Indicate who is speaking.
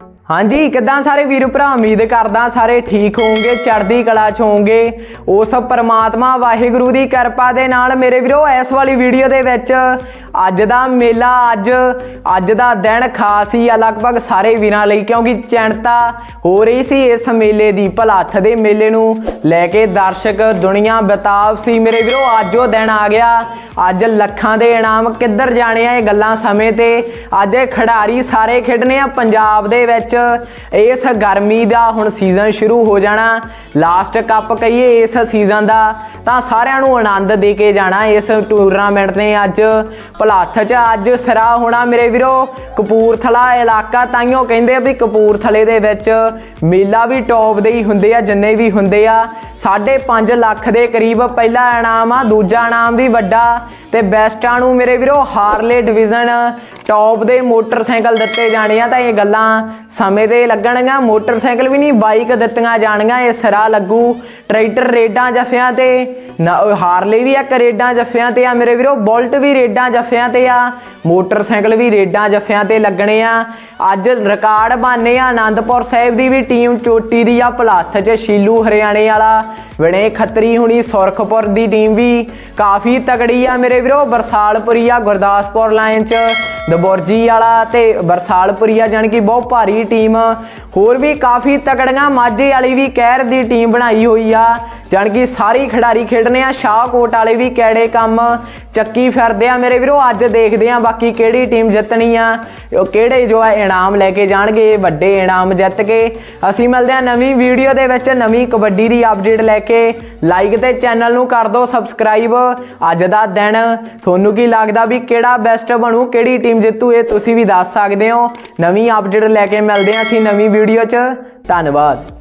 Speaker 1: ਹਾਂਜੀ, ਕਿਦਾਂ ਸਾਰੇ ਵੀਰ ਭਰਾ? ਉਮੀਦ ਕਰਦਾ ਸਾਰੇ ਠੀਕ ਹੋਵੋਗੇ, ਚੜ੍ਹਦੀ ਕਲਾ ਚ ਹੋਵੋਗੇ। ਉਸ ਪਰਮਾਤਮਾ ਵਾਹਿਗੁਰੂ ਦੀ ਕਿਰਪਾ ਦੇ ਨਾਲ ਮੇਰੇ ਵੀਰੋ, ਇਸ ਵਾਲੀ ਵੀਡੀਓ ਦੇ ਵਿੱਚ ਅੱਜ ਦਾ ਮੇਲਾ, ਅੱਜ ਅੱਜ ਦਾ ਦਿਨ ਖਾਸ ਹੀ ਆ ਲਗਭਗ ਸਾਰੇ ਵੀਰਾਂ ਲਈ, ਕਿਉਂਕਿ ਚਿੰਤਾ ਹੋ ਰਹੀ ਸੀ ਇਸ ਮੇਲੇ ਦੀ ਭਲਾਥ ਦੇ ਮੇਲੇ ਨੂੰ ਲੈ ਕੇ ਦਰਸ਼ਕ ਦੁਨੀਆ ਬਤਾਵ ਸੀ। ਮੇਰੇ ਵੀਰੋ, ਅੱਜ ਉਹ ਦਿਨ ਆ ਗਿਆ। ਅੱਜ ਲੱਖਾਂ ਦੇ ਇਨਾਮ ਕਿੱਧਰ ਜਾਣੇ ਆ ਇਹ ਗੱਲਾਂ ਸਮੇਂ ਤੇ? ਅੱਜ ਇਹ ਖਿਡਾਰੀ ਸਾਰੇ ਖੇਡਣੇ ਆ ਪੰਜਾਬ ਦੇ ਵਿੱਚ। ਇਸ ਗਰਮੀ ਦਾ ਹੁਣ ਸੀਜ਼ਨ ਸ਼ੁਰੂ ਹੋ ਜਾਣਾ। ਲਾਸਟ ਕੱਪ ਕਹੀਏ ਇਸ ਸੀਜ਼ਨ ਦਾ। ਤਾਂ ਸਾਰਿਆਂ ਨੂੰ ਆਨੰਦ ਦੇ ਕੇ ਜਾਣਾ ਇਸ ਟੂਰਨਾਮੈਂਟ ਨੇ ਅੱਜ। ਭਲਾਥ 'ਚ ਅੱਜ ਸਿਰਾ ਹੋਣਾ ਮੇਰੇ ਵੀਰੋ। ਕਪੂਰਥਲਾ ਇਲਾਕਾ ਤਾਈਓ ਕਹਿੰਦੇ ਆ ਵੀ ਕਪੂਰਥਲੇ ਦੇ ਵਿੱਚ ਮੇਲਾ ਵੀ ਟੌਪ ਦੇ ਹੀ ਹੁੰਦੇ ਆ, ਜਿੰਨੇ ਵੀ ਹੁੰਦੇ ਆ। 5.5 ਲੱਖ ਦੇ ਕਰੀਬ ਪਹਿਲਾ ਇਨਾਮ ਆ, ਦੂਜਾ ਇਨਾਮ ਵੀ ਵੱਡਾ। ਤੇ ਬੈਸਟਾਂ ਨੂੰ ਮੇਰੇ ਵੀਰੋ, ਹਾਰਲੇ ਡਿਵੀਜ਼ਨ ਟੌਪ ਦੇ ਮੋਟਰਸਾਈਕਲ ਦਿੱਤੇ ਜਾਣੇ ਆ, ਤਾਂ ਇਹ ਗੱਲਾਂ ਸਮੇਂ ਤੇ ਲੱਗਣਗੀਆਂ। ਮੋਟਰਸਾਈਕਲ ਵੀ ਨਹੀਂ, ਬਾਈਕ ਦਿੱਤੀਆਂ ਜਾਣਗੀਆਂ, ਇਹ ਸਿਰਾ ਲੱਗੂ। ਟਰੈਕਟਰ ਰੇਡਾਂ ਜਫਿਆਂ ਤੇ ਨਾ- ਹਾਰਲੇ ਵੀ ਆ ਰੇਡਾਂ ਜੱਫਿਆਂ ਤੇ ਆ ਮੇਰੇ ਵੀਰੋ, ਬੁਲਟ ਵੀ ਰੇਡਾਂ ਜੱਫਿਆਂ ਤੇ ਆ, ਮੋਟਰਸਾਈਕਲ ਵੀ ਰੇਡਾਂ ਜੱਫਿਆਂ ਤੇ ਲੱਗਣੇ ਆ। ਅੱਜ ਰਿਕਾਰਡ ਬਾਨੇ ਆ ਆਨੰਦਪੁਰ ਸਾਹਿਬ ਦੀ ਵੀ, ਟੀਮ ਚੋਟੀ ਦੀ ਆ, ਭਲਾਥ 'ਚ ਸ਼ੀਲੂ ਹਰਿਆਣੇ ਵਾਲਾ। ਵਿਨੇ ਖੱਤਰੀ ਹੁਣੀ ਸੁਰਖਪੁਰ ਦੀ ਟੀਮ ਵੀ ਕਾਫੀ ਤਗੜੀ ਆ ਮੇਰੇ ਵੀਰੋ ਬਰਸਾਲਪੁਰੀ ਆ ਗੁਰਦਾਸਪੁਰ ਲਾਈਨ 'ਚ, ਦਬੋਰਜੀ ਵਾਲਾ ਤੇ ਬਰਸਾਲਪੁਰੀ ਆ ਜਾਣੀ ਕਿ ਬਹੁਤ ਭਾਰੀ ਟੀਮ। ਹੋਰ ਵੀ ਕਾਫੀ ਤਕੜੀਆਂ ਮਾਝੇ ਵਾਲੀ ਵੀ ਕਹਿਰ ਦੀ ਟੀਮ ਬਣਾਈ ਹੋਈ ਆ। ਜਾਣੀ ਕਿ ਸਾਰੀ ਖਿਡਾਰੀ ਖੇਡਣੇ ਆ ਸ਼ਾਹਕੋਟ ਵਾਲੇ ਵੀ ਕਿਹੜੇ ਕੰਮ ਚੱਕੀ ਫਿਰਦੇ ਆ ਮੇਰੇ ਵੀਰੋ, ਅੱਜ ਦੇਖਦੇ ਆ ਬਾਕੀ ਕਿਹੜੀ ਟੀਮ ਜਿੱਤਣੀ ਆ ਕਿਹੜੇ ਜੋ ਆ ਇਨਾਮ ਲੈ ਕੇ ਜਾਣਗੇ, ਵੱਡੇ ਇਨਾਮ ਜਿੱਤ ਕੇ। ਅਸੀਂ ਮਿਲਦੇ ਆ ਨਵੀਂ ਵੀਡੀਓ ਦੇ ਵਿੱਚ, ਨਵੀਂ ਕਬੱਡੀ ਦੀ ਅਪਡੇਟ ਲੈ ਕੇ। ਲਾਈਕ ਤੇ ਚੈਨਲ ਨੂੰ ਕਰ ਦਿਓ ਸਬਸਕ੍ਰਾਈਬ ਅੱਜ ਦਾ ਦਿਨ ਤੁਹਾਨੂੰ ਕੀ ਲੱਗਦਾ ਵੀ ਕਿਹੜਾ ਬੈਸਟ ਬਣੂ, ਕਿਹੜੀ ਟੀਮ ਜਿੱਤੂ, ਇਹ ਤੁਸੀਂ ਵੀ ਦੱਸ ਸਕਦੇ ਹੋ। ਨਵੀਂ ਅਪਡੇਟ ਲੈ ਕੇ ਮਿਲਦੇ ਹਾਂ ਅਸੀਂ ਨਵੀਂ ਵੀਡੀਓ 'ਚ। ਧੰਨਵਾਦ।